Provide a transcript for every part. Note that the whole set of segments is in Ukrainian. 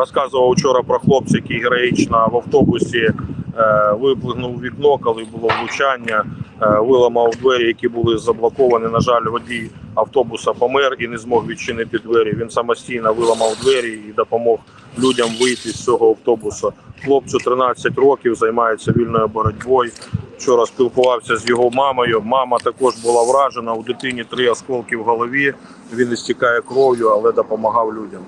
розказував вчора про хлопця, який героїчно в автобусі е, виплигнув вікно, коли було влучання, е, виламав двері, які були заблоковані. На жаль, водій автобуса помер і не змог відчинити двері. Він самостійно виламав двері і допомог людям вийти з цього автобуса. Хлопцю 13 років займається вільною боротьбою. Вчора спілкувався з його мамою. Мама також була вражена. У дитині три осколки в голові. Він істікає кров'ю, але допомагав людям.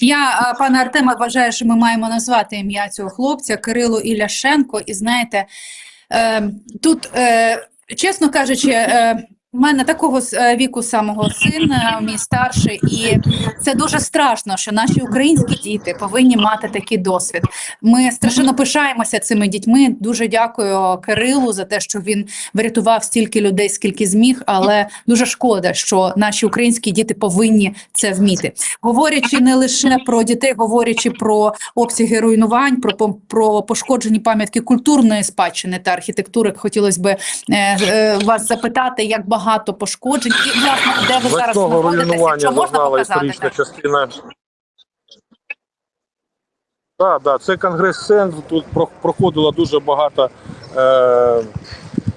Я, пана пане Артеме, вважаю, що ми маємо назвати ім'я цього хлопця Кирило Іляшенко. І знаєте, е, тут, е, чесно кажучи, в мене такого е, віку самого син, мій старший, і це дуже страшно, що наші українські діти повинні мати такий досвід. Ми страшенно пишаємося цими дітьми. Дуже дякую Кирилу за те, що він врятував стільки людей, скільки зміг. Але дуже шкода, що наші українські діти повинні це вміти. Говорячи не лише про дітей, говорячи про обсяги руйнувань, про, про пошкоджені пам'ятки культурної спадщини та архітектури, хотілося б е, е, вас запитати, як багато пошкоджень і власне де ви зараз знаходитеся, руйнування що можна показати? частина. Так, да, це конгрес-центр. Тут про- проходило дуже багато е,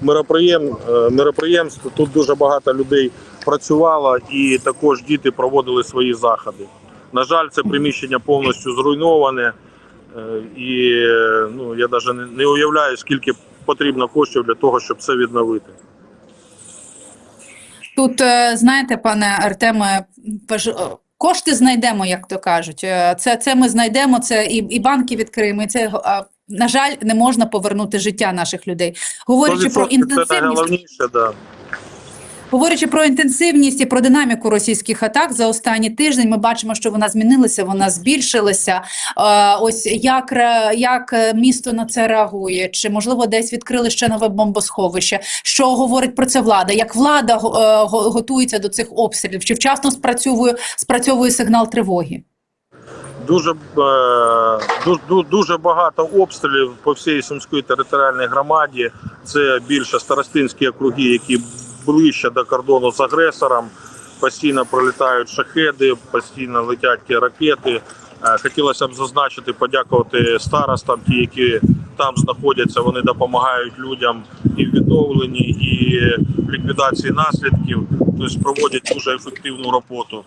мероприєм, е, мероприємств. Тут дуже багато людей працювало і також діти проводили свої заходи. На жаль, це приміщення повністю зруйноване. Е, і е, ну, я навіть не уявляю, скільки потрібно коштів для того, щоб це відновити. Тут е, знаєте, пане Артеме, е, кошти знайдемо, як то кажуть. Е, Це, це ми знайдемо, це і, і банки відкриємо. І це на жаль, не можна повернути життя наших людей. Говорячи про 100% це інтенсивність, найголовніше, да. Говорячи про інтенсивність і про динаміку російських атак за останній тиждень, ми бачимо, що вона змінилася, вона збільшилася. Е, Ось як, як е, місто на це реагує? Чи можливо десь відкрили ще нове бомбосховище? Що говорить про це влада? Як влада е, го- готується до цих обстрілів? Чи вчасно спрацьовує спрацьовує сигнал тривоги? Дуже, ду- ду- дуже багато обстрілів по всій Сумській територіальній громаді. Це більше старостинські округи, які ближче до кордону з агресором. Постійно пролітають шахеди, постійно летять ті ракети. Е, Хотілося б зазначити, подякувати старостам, ті, які там знаходяться. Вони допомагають людям і в відновленні, і в ліквідації наслідків. Тобто проводять дуже ефективну роботу.